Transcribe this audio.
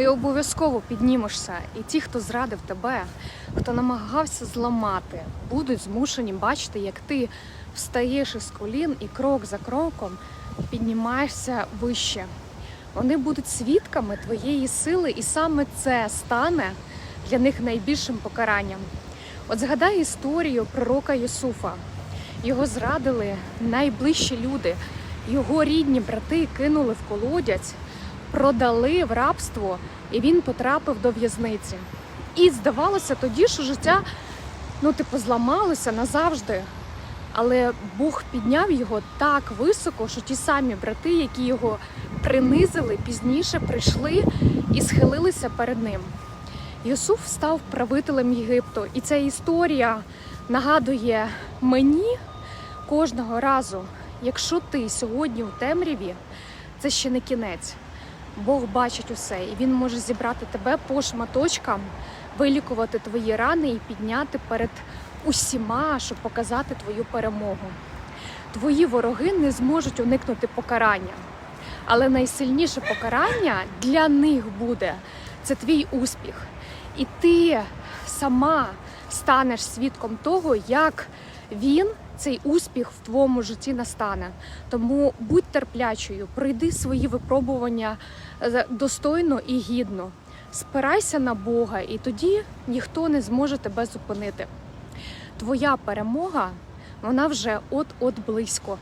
Ти обов'язково піднімешся, і ті, хто зрадив тебе, хто намагався зламати, будуть змушені бачити, як ти встаєш із колін і крок за кроком піднімаєшся вище. Вони будуть свідками твоєї сили, і саме це стане для них найбільшим покаранням. От згадай історію пророка Юсуфа. Його зрадили найближчі люди. Його рідні брати кинули в колодязь, продали в рабство, і він потрапив до в'язниці. І здавалося тоді, що життя ну, типу, зламалося назавжди. Але Бог підняв його так високо, що ті самі брати, які його принизили, пізніше прийшли і схилилися перед ним. Юсуф став правителем Єгипту, і ця історія нагадує мені кожного разу, якщо ти сьогодні у темряві, це ще не кінець. Бог бачить усе, і він може зібрати тебе по шматочкам, вилікувати твої рани і підняти перед усіма, щоб показати твою перемогу. Твої вороги не зможуть уникнути покарання. Але найсильніше покарання для них буде це твій успіх. І ти сама станеш свідком того, як він цей успіх в твоєму житті настане. Тому будь терплячою, пройди свої випробування е, достойно і гідно. Спирайся на Бога, і тоді ніхто не зможе тебе зупинити. Твоя перемога, вона вже от-от близько.